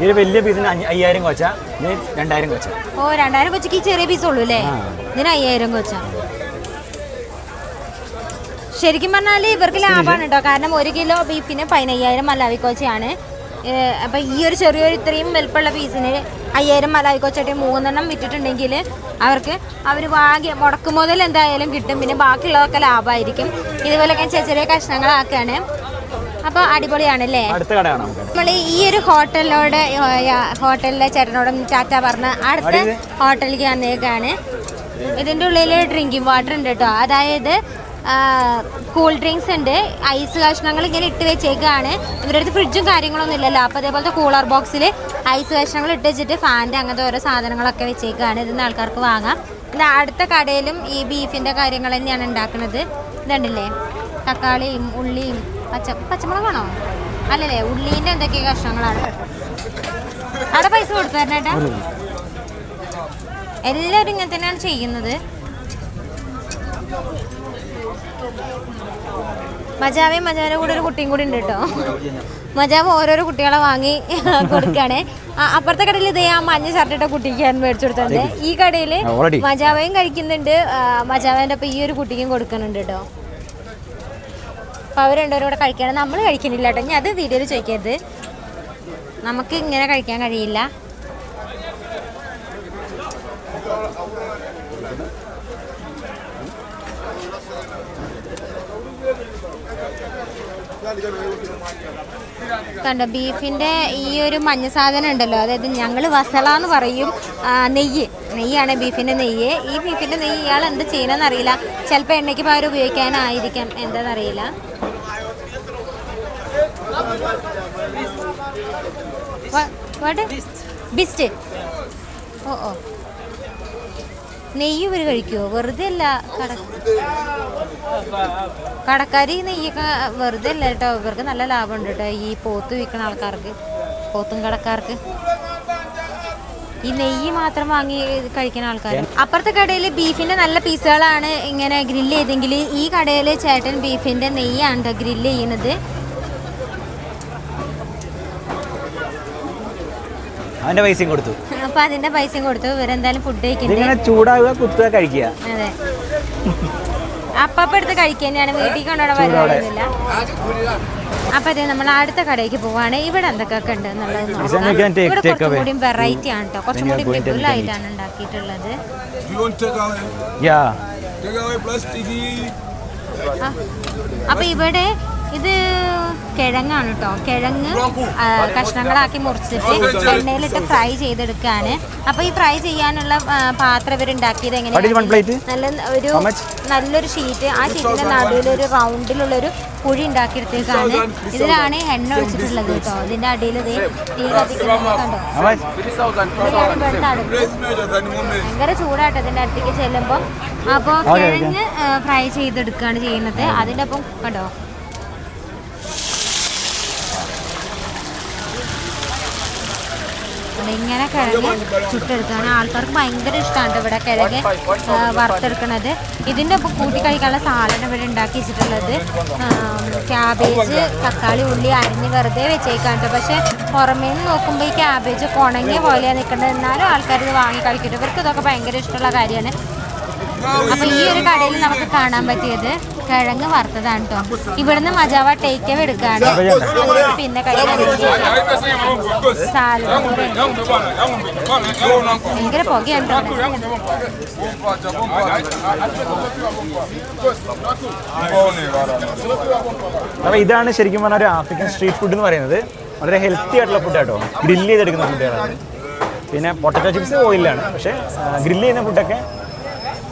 [SPEAKER 2] ഈ ഒരു വലിയ പീസിന് അയ്യായിരം കൊച്ച. ഇനി രണ്ടായിരം കൊച്ച.
[SPEAKER 1] ഓ രണ്ടായിരം കൊച്ചക്ക് ഈ ചെറിയ പീസ് ഉള്ളൂ അല്ലേ. ഇതിന് അയ്യായിരം കൊച്ച. ശരിക്കും പറഞ്ഞാൽ ഇവർക്ക് ലാഭമാണ് കേട്ടോ കാരണം ഒരു കിലോ ബീഫിന് പതിനയ്യായിരം മലാവി കോച്ചയാണ് അപ്പൊ ഈ ഒരു ചെറിയൊരു ഇത്രയും വലുപ്പമുള്ള പീസിന് അയ്യായിരം മലാവി കോച്ചായിട്ട് മൂന്നെണ്ണം വിറ്റിട്ടുണ്ടെങ്കിൽ അവർക്ക് അവർ വാങ്ങി മുടക്ക് മുതൽ എന്തായാലും കിട്ടും. പിന്നെ ബാക്കിയുള്ളതൊക്കെ ലാഭമായിരിക്കും ഇതുപോലെയൊക്കെ ചെറിയ ചെറിയ കഷ്ണങ്ങളാക്കുകയാണ് അപ്പൊ അടിപൊളിയാണല്ലേ?
[SPEAKER 2] അടുത്ത കടയാണ്
[SPEAKER 1] നമ്മൾ ഈ ഒരു ഹോട്ടലിനോട് ഹോട്ടലിലെ ചേട്ടനോടും ടാറ്റ പറഞ്ഞ് അടുത്ത ഹോട്ടലിലേക്ക് വന്നേക്കാണ് ഇതിന്റെ ഉള്ളിൽ ഡ്രിങ്കിങ് വാട്ടർ ഉണ്ട് കേട്ടോ. അതായത് കൂൾ ഡ്രിങ്ക്സ് ഉണ്ട്. ഐസ് കഷ്ണങ്ങൾ ഇങ്ങനെ ഇട്ട് വെച്ചേക്കാണ്. ഇവരുടെ ഫ്രിഡ്ജും കാര്യങ്ങളൊന്നും ഇല്ലല്ലോ. അപ്പോൾ അതേപോലത്തെ കൂളർ ബോക്സിൽ ഐസ് കഷ്ണങ്ങൾ ഇട്ട് വെച്ചിട്ട് ഫാന്റെ അങ്ങനത്തെ ഓരോ സാധനങ്ങളൊക്കെ വെച്ചേക്കാണ്. ഇതിന് ആൾക്കാർക്ക് വാങ്ങാം. പിന്നെ അടുത്ത കടയിലും ഈ ബീഫിന്റെ കാര്യങ്ങൾ തന്നെയാണ് ഉണ്ടാക്കുന്നത്. ഇതുണ്ടല്ലേ? തക്കാളിയും ഉള്ളിയും പച്ച പച്ചമുളകാണോ? അല്ലല്ലേ ഉള്ളീന്റെ എന്തൊക്കെ കഷ്ണങ്ങളാണ്. അവിടെ പൈസ കൊടുത്തു തരണേട്ടാ എല്ലാവരും ഇങ്ങനെ തന്നെയാണ് ചെയ്യുന്നത്. മജാവേ മജാവിന്റെ കൂടെ ഒരു കുട്ടിയും കൂടി ഉണ്ട് കേട്ടോ. മജാവ് ഓരോരോ കുട്ടികളെ വാങ്ങി കൊടുക്കാണ് അപ്പുറത്തെ കടയിൽ ഇതേ ആ മഞ്ഞ ഷർട്ടിട്ട കുട്ടിക്ക് ഞാൻ മേടിച്ചു കൊടുത്തിട്ടുണ്ട്. ഈ കടയിൽ. മജാവയും കഴിക്കുന്നുണ്ട്. മജാവേന്റെ ഒപ്പം ഈ ഒരു കുട്ടിക്കും കൊടുക്കുന്നുണ്ട് കേട്ടോ. അപ്പൊ അവർ രണ്ടുപേരും കൂടെ കഴിക്കണം. നമ്മൾ കഴിക്കുന്നില്ല കേട്ടോ. ഞാൻ അത് വീഡിയോയിൽ ചോദിക്കരുത്. നമുക്ക് ഇങ്ങനെ കഴിക്കാൻ കഴിയില്ല. കണ്ടോ ബീഫിന്റെ ഈ ഒരു മഞ്ഞ സാധനം ഉണ്ടല്ലോ. അതായത് ഞങ്ങൾ വസള എന്ന് പറയും നെയ്യ്. നെയ്യാണ് ബീഫിന്റെ നെയ്യ്. ഈ ബീഫിന്റെ നെയ്യ് ഇയാൾ എന്ത് ചെയ്യണമെന്നറിയില്ല ചിലപ്പോൾ എണ്ണയ്ക്ക് പകരം ഉപയോഗിക്കാനായിരിക്കാം. എന്താണെന്നറിയില്ല ബിസ്റ്റ് ഓ ഓ നെയ്യ് ഇവർ കഴിക്കുമോ വെറുതെ അല്ല കട കടക്കാർ നെയ്യൊക്കെ വെറുതെ അല്ല കേട്ടോ. ഇവർക്ക് നല്ല ലാഭമുണ്ട് കേട്ടോ ഈ പോത്ത് വിൽക്കുന്ന ആൾക്കാർക്ക് പോത്തും കടക്കാർക്ക്. ഈ നെയ്യ് മാത്രം വാങ്ങി കഴിക്കുന്ന ആൾക്കാർ അപ്പുറത്തെ കടയിൽ ബീഫിന്റെ നല്ല പീസുകളാണ് ഇങ്ങനെ ഗ്രില്ല് ചെയ്തെങ്കിൽ ഈ കടയിൽ ചേട്ടൻ ബീഫിന്റെ നെയ്യാണ് ഗ്രില്ല് ചെയ്യുന്നത്.
[SPEAKER 2] അവന്റെ പൈസയും കൊടുത്തു.
[SPEAKER 1] അപ്പൊ അതിന്റെ പൈസയും കൊടുത്തു. ഇവരെന്തായാലും ഫുഡ് കഴിക്കുന്നത്
[SPEAKER 2] ഇതിങ്ങനെ ചൂടാവുക കുത്തുക കഴിക്കുക.
[SPEAKER 1] അതെ. അപ്പപ്പ എടുത്ത് കഴിക്കുന്നതാണ് വീട്ടിൽ കൊണ്ടുപോകാൻ പരിപാടിയൊന്നുമില്ല അപ്പൊ അതെ നമ്മൾ അടുത്ത കടയ്ക്ക് പോവാണ്. ഇവിടെ എന്തൊക്കെ ഉണ്ട് എന്നുള്ളത്
[SPEAKER 2] Design
[SPEAKER 1] നോക്കാം.
[SPEAKER 2] we can take-
[SPEAKER 1] ഇവിടെ
[SPEAKER 2] take
[SPEAKER 1] കുറച്ചും
[SPEAKER 2] away.
[SPEAKER 1] കൂടി വെറൈറ്റി ആണ് കേട്ടോ കുറച്ചും
[SPEAKER 2] Then you
[SPEAKER 1] കൂടി
[SPEAKER 2] going to
[SPEAKER 1] ഉണ്ടാക്കിയിട്ടുള്ളത്.
[SPEAKER 4] You want take
[SPEAKER 2] yeah
[SPEAKER 4] Take away plastic.
[SPEAKER 1] ആ, അപ്പൊ ഇവിടെ ഇത് കിഴങ്ങാണ് കേട്ടോ കിഴങ്ങ് കഷ്ണങ്ങളാക്കി മുറിച്ചിട്ട് എണ്ണയിലിട്ട് ഫ്രൈ ചെയ്തെടുക്കാണ്. അപ്പൊ ഈ ഫ്രൈ ചെയ്യാനുള്ള പാത്രം ഇവർ ഉണ്ടാക്കിയത്
[SPEAKER 2] plate?
[SPEAKER 1] നല്ല ഒരു നല്ലൊരു ഷീറ്റ്. ആ ഷീറ്റിന്റെ നടുവിൽ ഒരു റൗണ്ടിലുള്ള ഒരു കുഴി ഉണ്ടാക്കിയെടുത്തേക്കാണ്. ഇതിലാണ് എണ്ണ ഒഴിച്ചിട്ടുള്ളത് കേട്ടോ ഇതിന്റെ അടിയിൽ ഇത് തീ കത്തിക്കുന്നത് കണ്ടോ?
[SPEAKER 2] അവൻ
[SPEAKER 4] 3,000,
[SPEAKER 1] ഇതിലാണ് ഇവിടുത്തെ അടുപ്പ്.
[SPEAKER 4] Place measure at the moment.
[SPEAKER 1] ഭയങ്കര ചൂടാട്ടോ ഇതിന്റെ അടുത്തേക്ക് ചെല്ലുമ്പോൾ അപ്പോൾ. കിഴങ്ങ് ഫ്രൈ ചെയ്തെടുക്കുകയാണ് ചെയ്യുന്നത്. അതിന്റെ ഒപ്പം കണ്ടോ? ഇവിടെ ഇങ്ങനെ കിഴങ്ങ് ചുട്ടെടുത്താണ് ആൾക്കാർക്ക് ഭയങ്കര ഇഷ്ടമാണ് ഇവിടെ കിഴങ്ങ് വറുത്തെടുക്കണത്. ഇതിന്റെ ഒപ്പം കൂട്ടി കഴിക്കാനുള്ള സാധനം ഇവിടെ ഉണ്ടാക്കി വെച്ചിട്ടുള്ളത്. ക്യാബേജ് തക്കാളി ഉള്ളി അരിഞ്ഞ് വെറുതെ വെച്ചേക്കാണ്ട് പക്ഷെ പുറമേ നിന്ന് നോക്കുമ്പോൾ ഈ ക്യാബേജ് ഉണങ്ങിയ പോലെയാണ് നിൽക്കുന്നത് എന്നാലും ആൾക്കാർ ഇത് വാങ്ങി കഴിക്കട്ടെ. ഇവർക്ക് ഇതൊക്കെ ഭയങ്കര ഇഷ്ടമുള്ള കാര്യമാണ്. അപ്പോൾ ഈ ഒരു കടയിൽ നമുക്ക് കാണാൻ പറ്റിയത് കിഴങ്ങ് വറുത്തതാണ് കേട്ടോ ഇവിടുന്ന് മജാവ ടേക്ക് അവേ എടുക്കാണ്. പിന്നെ ഭയങ്കര പുകയാണ്.
[SPEAKER 2] അപ്പോൾ ഇതാണ് ശരിക്കും പറഞ്ഞ ഒരു ആഫ്രിക്കൻ സ്ട്രീറ്റ് ഫുഡ് എന്ന് പറയുന്നത്. വളരെ ഹെൽത്തി ആയിട്ടുള്ള ഫുഡ് കേട്ടോ ഗ്രില്ല് ചെയ്തെടുക്കുന്ന ഫുഡുകളാണ് പിന്നെ പൊട്ടറ്റോ ചിപ്സ് ഓയിലാണ് പക്ഷേ ഗ്രില്ല് ചെയ്യുന്ന ഫുഡൊക്കെ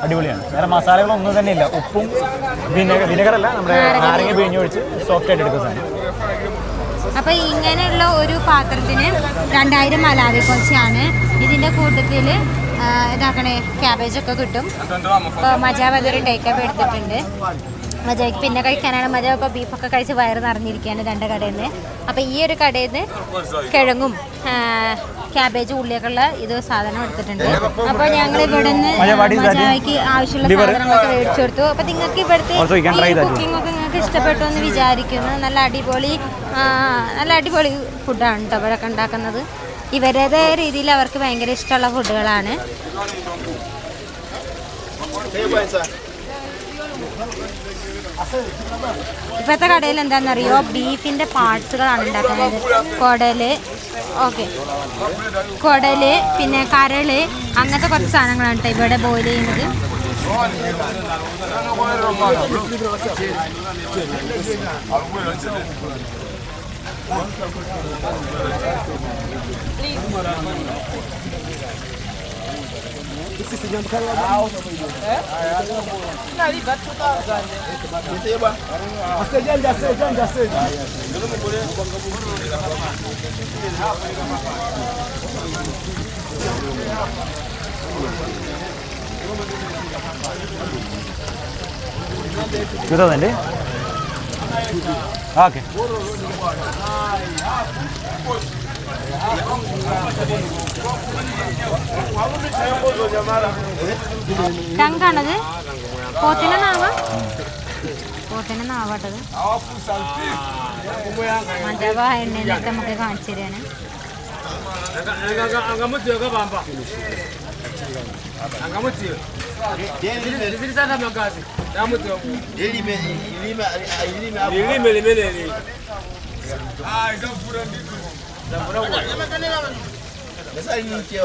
[SPEAKER 2] അടിപൊളിയാണ്. വേറെ മസാലകളൊന്നും തന്നെ ഇല്ല. ഉപ്പും വിനെഗർ വിനെഗറല്ല നമ്മുടെ നാരങ്ങ പിഴിഞ്ഞൊഴിച്ച് സോഫ്റ്റ് ആയിട്ട് എടുക്കുന്ന സാധനം.
[SPEAKER 1] അപ്പൊ ഇങ്ങനെയുള്ള ഒരു പാത്രത്തിന് രണ്ടായിരം മലാവി കൊച്ചാണ് ഇതിന്റെ കൂട്ടത്തിൽ ഇതാക്കണേ ക്യാബേജ് ഒക്കെ കിട്ടും. അപ്പോൾ മജാവ് അതൊരു ടേക്കപ്പ് എടുത്തിട്ടുണ്ട്. മജാക്ക് പിന്നെ കഴിക്കാനാണ്. മജാവ് ഇപ്പോൾ ബീഫൊക്കെ കഴിച്ച് വയറ് നിറഞ്ഞിരിക്കുകയാണ് രണ്ട് കടയിൽ നിന്ന് അപ്പോൾ ഈ ഒരു കടയിൽ നിന്ന് കിഴങ്ങും ക്യാബേജ് ഉള്ളിയൊക്കെയുള്ള ഇത് സാധനം എടുത്തിട്ടുണ്ട്. അപ്പോൾ ഞങ്ങൾ ഇവിടെ നിന്ന്
[SPEAKER 2] മജാ, what is that?
[SPEAKER 1] മജാവിക്ക് ആവശ്യമുള്ള സാധനങ്ങളൊക്കെ മേടിച്ചു കൊടുത്തു. അപ്പോൾ നിങ്ങൾക്ക് ഇവിടുത്തെ. കുക്കിംഗ് ഒക്കെ നിങ്ങൾക്ക് ഇഷ്ടപ്പെട്ടു എന്ന് വിചാരിക്കുന്നു. നല്ല അടിപൊളി നല്ല അടിപൊളി ഫുഡാണ് കേട്ടോ അവരൊക്കെ ഉണ്ടാക്കുന്നത്. ഇവരുടേതായ രീതിയിൽ അവർക്ക് ഭയങ്കര ഇഷ്ടമുള്ള ഫുഡുകളാണ് ഇപ്പോഴത്തെ കടയിൽ എന്താണെന്നറിയോ? ബീഫിന്റെ പാർട്സുകളാണ് ഉണ്ടാക്കുന്നത്. കുടൽ ഓക്കെ. കുടൽ പിന്നെ കരൾ അങ്ങനത്തെ കുറച്ച് സാധനങ്ങളാണ് കേട്ടോ ഇവിടെ ബോയിൽ ചെയ്യുന്നത്.
[SPEAKER 2] టూ థౌసండ్ ఓకే
[SPEAKER 1] ചങ്കാണത് പോത്തിന്റെ നാവ? പോത്തിന്റെ നാവാട്ടത്. മജവ എണ്ണയിലൊക്കെ നമുക്ക് കാണിച്ചു തരാണ്
[SPEAKER 4] yasanyi
[SPEAKER 1] nti.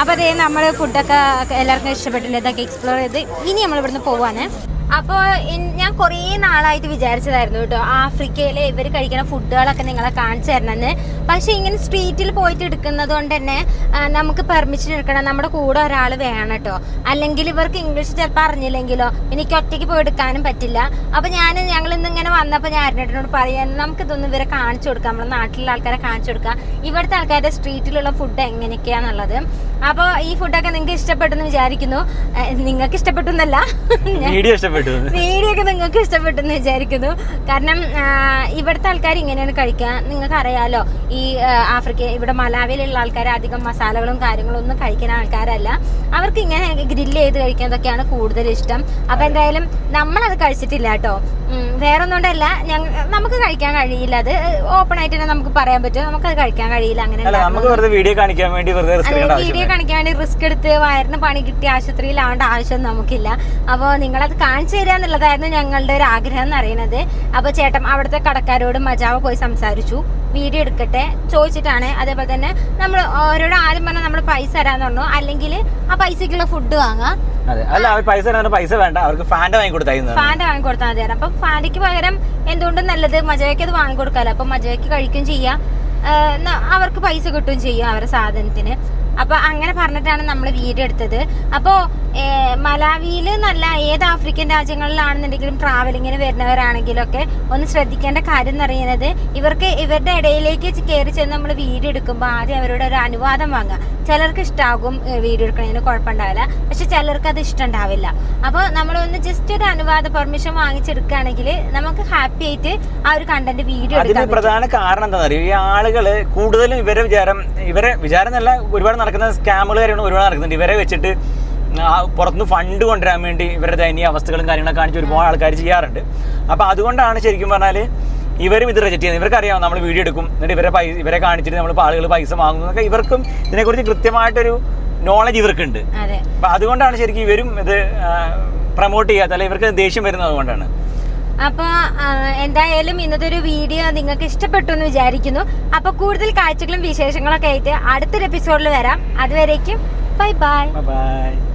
[SPEAKER 1] അപ്പൊ അതേ നമ്മൾ ഫുഡൊക്കെ എല്ലാവർക്കും ഇഷ്ടപ്പെട്ടില്ല ഇതൊക്കെ എക്സ്പ്ലോർ ചെയ്ത് ഇനി നമ്മൾ ഇവിടുന്ന് പോവാണ്. അപ്പോൾ ഞാൻ കുറേ നാളായിട്ട് വിചാരിച്ചതായിരുന്നു കേട്ടോ ആഫ്രിക്കയിലെ ഇവർ കഴിക്കുന്ന ഫുഡുകളൊക്കെ നിങ്ങളെ കാണിച്ചു തരണമെന്ന് പക്ഷേ ഇങ്ങനെ സ്ട്രീറ്റിൽ പോയിട്ട് എടുക്കുന്നത് കൊണ്ട് തന്നെ നമുക്ക് പെർമിഷൻ എടുക്കണം. നമ്മുടെ കൂടെ ഒരാൾ വേണം കേട്ടോ. അല്ലെങ്കിൽ ഇവർക്ക് ഇംഗ്ലീഷ് ചിലപ്പോൾ അറിഞ്ഞില്ലെങ്കിലോ എനിക്ക് ഒറ്റയ്ക്ക് പോയി എടുക്കാനും പറ്റില്ല. അപ്പോൾ ഞാൻ ഞങ്ങൾ ഇന്ന് ഇങ്ങനെ വന്നപ്പോൾ ഞാൻ അരുണേട്ടനോട് പറയാൻ നമുക്കിതൊന്നും ഇവരെ കാണിച്ചു കൊടുക്കാം. നമ്മുടെ നാട്ടിലുള്ള ആൾക്കാരെ കാണിച്ചു കൊടുക്കാം. ഇവിടുത്തെ ആൾക്കാരുടെ സ്ട്രീറ്റിലുള്ള ഫുഡ് എങ്ങനെയൊക്കെയാന്നുള്ളത്. അപ്പോൾ ഈ ഫുഡൊക്കെ നിങ്ങൾക്ക് ഇഷ്ടപ്പെട്ടെന്ന് വിചാരിക്കുന്നു. നിങ്ങൾക്ക് ഇഷ്ടപ്പെട്ടു എന്നല്ല
[SPEAKER 2] വീഡിയോ ഇഷ്ടപ്പെട്ടു.
[SPEAKER 1] വീഡിയോ ഒക്കെ നിങ്ങൾക്ക് ഇഷ്ടപ്പെട്ടു എന്ന് വിചാരിക്കുന്നു. കാരണം ഇവിടുത്തെ ആൾക്കാർ ഇങ്ങനെയാണ് കഴിക്കുക. നിങ്ങൾക്ക് അറിയാലോ ഈ ആഫ്രിക്ക ഇവിടെ മലാവിയിലുള്ള ആൾക്കാർ അധികം മസാലകളും കാര്യങ്ങളും ഒന്നും കഴിക്കുന്ന ആൾക്കാരല്ല. അവർക്ക് ഇങ്ങനെ ഗ്രില്ല് ചെയ്ത് കഴിക്കുന്നതൊക്കെയാണ് കൂടുതൽ ഇഷ്ടം. അപ്പൊ എന്തായാലും നമ്മളത് കഴിച്ചിട്ടില്ല കേട്ടോ. വേറെ ഒന്നുകൊണ്ടല്ല കൊണ്ടല്ല ഞങ്ങ നമുക്ക് കഴിക്കാൻ കഴിയില്ല. അത് ഓപ്പൺ ആയിട്ട് തന്നെ നമുക്ക് പറയാൻ പറ്റും. അത് കഴിക്കാൻ കഴിയില്ല. അങ്ങനെ
[SPEAKER 2] വീഡിയോ കാണിക്കാൻ വേണ്ടി
[SPEAKER 1] വീഡിയോ കാണിക്കാൻ വേണ്ടി റിസ്ക് എടുത്ത് വയറിന് പണി കിട്ടി ആശുപത്രിയിലാവേണ്ട ആവശ്യം നമുക്കില്ല. അപ്പോൾ നിങ്ങളത് കാണിച്ചു തരിക എന്നുള്ളതായിരുന്നു ഞങ്ങളുടെ ഒരു ആഗ്രഹം എന്ന് അറിയുന്നത് അപ്പോൾ ചേട്ടൻ അവിടുത്തെ കടക്കാരോട് മജാവ് പോയി സംസാരിച്ചു. വീഡിയോ എടുക്കട്ടെ ചോദിച്ചിട്ടാണ്. അതേപോലെ തന്നെ നമ്മൾ ഓരോട് ആദ്യം പറഞ്ഞാൽ നമ്മൾ പൈസ തരാന്ന് പറഞ്ഞു. അല്ലെങ്കിൽ ആ പൈസക്കുള്ള ഫുഡ് വാങ്ങാം.
[SPEAKER 2] അല്ല അവർ പൈസ പൈസ വേണ്ട. അവർക്ക് ഫാൻഡ് വാങ്ങി കൊടുത്താൽ
[SPEAKER 1] ഫാൻഡ് വാങ്ങി കൊടുത്താൽ മതി അപ്പൊ ഫാൻഡയ്ക്ക് പകരം എന്തുകൊണ്ടും നല്ലത്? മജവയ്ക്ക് അത് വാങ്ങിക്കൊടുക്കാമല്ലോ അപ്പൊ മജവയ്ക്ക് കഴിക്കുകയും ചെയ്യാം. അവർക്ക് പൈസ കിട്ടുകയും ചെയ്യും അവരുടെ സാധനത്തിന്. അപ്പൊ അങ്ങനെ പറഞ്ഞിട്ടാണ് നമ്മൾ വീഡിയോ എടുത്തത്. അപ്പോൾ മലാവിയിൽ നല്ല ഏത് ആഫ്രിക്കൻ രാജ്യങ്ങളിലാണെന്നുണ്ടെങ്കിലും ട്രാവലിങ്ങിന് വരുന്നവരാണെങ്കിലൊക്കെ ഒന്ന് ശ്രദ്ധിക്കേണ്ട കാര്യം എന്ന് പറയുന്നത് ഇവർക്ക് ഇവരുടെ ഇടയിലേക്ക് കയറി ചെന്ന് നമ്മൾ വീഡിയോ എടുക്കുമ്പോൾ ആദ്യം അവരോട് ഒരു അനുവാദം വാങ്ങുക. ചിലർക്ക് ഇഷ്ടമാകും വീഡിയോ എടുക്കുന്നതിന് കുഴപ്പമുണ്ടാവില്ല. പക്ഷെ ചിലർക്ക് അത് ഇഷ്ടമുണ്ടാവില്ല. അപ്പോൾ നമ്മളൊന്ന് ജസ്റ്റ് ഒരു അനുവാദ പെർമിഷൻ വാങ്ങിച്ചെടുക്കുകയാണെങ്കിൽ നമുക്ക് ഹാപ്പി ആയിട്ട് ആ ഒരു കണ്ടന്റ് വീഡിയോ
[SPEAKER 2] അതിന്
[SPEAKER 1] എടുക്കാൻ
[SPEAKER 2] പ്രധാന കാരണം എന്താ അറിയാം? ഈ ആളുകൾ കൂടുതലും ഇവരെ വിചാരം ഇവരെ വിചാരം എന്നല്ല ഒരുപാട് നടക്കുന്ന സ്കാമുകൾ കാര്യങ്ങളും ഒരുപാട് നടക്കുന്നുണ്ട്. ഇവരെ വെച്ചിട്ട് പുറത്തുനിന്ന് ഫണ്ട് കൊണ്ടുവരാൻ വേണ്ടി ഇവരുടെ ദയനീയ അവസ്ഥകളും കാര്യങ്ങളൊക്കെ കാണിച്ച് ഒരുപാട് ആൾക്കാർ ചെയ്യാറുണ്ട്. അപ്പോൾ അതുകൊണ്ടാണ് ശരിക്കും പറഞ്ഞാൽ ഇവരും ഇത് റിജക്ട് ചെയ്യുന്നത് ഇവർക്ക് അറിയാം നമ്മൾ വീഡിയോ എടുക്കും. എന്നിട്ട് ഇവരെ പൈസ ഇവരെ കാണിച്ചിട്ട് നമ്മൾ ആളുകൾ പൈസ വാങ്ങുന്നതൊക്കെ ഇവർക്കും ഇതിനെക്കുറിച്ച് കൃത്യമായിട്ടൊരു നോളജ് ഇവർക്കുണ്ട്. അപ്പം അതുകൊണ്ടാണ് ശരിക്കും ഇവരും ഇത് പ്രൊമോട്ട് ചെയ്യാത്ത അല്ലെങ്കിൽ ഇവർക്ക് ദേഷ്യം വരുന്നത് അതുകൊണ്ടാണ്.
[SPEAKER 1] അപ്പൊ എന്തായാലും ഇന്നത്തെ ഒരു വീഡിയോ നിങ്ങൾക്ക് ഇഷ്ടപ്പെട്ടു എന്ന് വിചാരിക്കുന്നു. അപ്പൊ കൂടുതൽ കാഴ്ചകളും വിശേഷങ്ങളൊക്കെ ആയിട്ട് അടുത്തൊരു എപ്പിസോഡിൽ വരാം. അതുവരേക്കും ബൈ ബൈ
[SPEAKER 2] ബൈ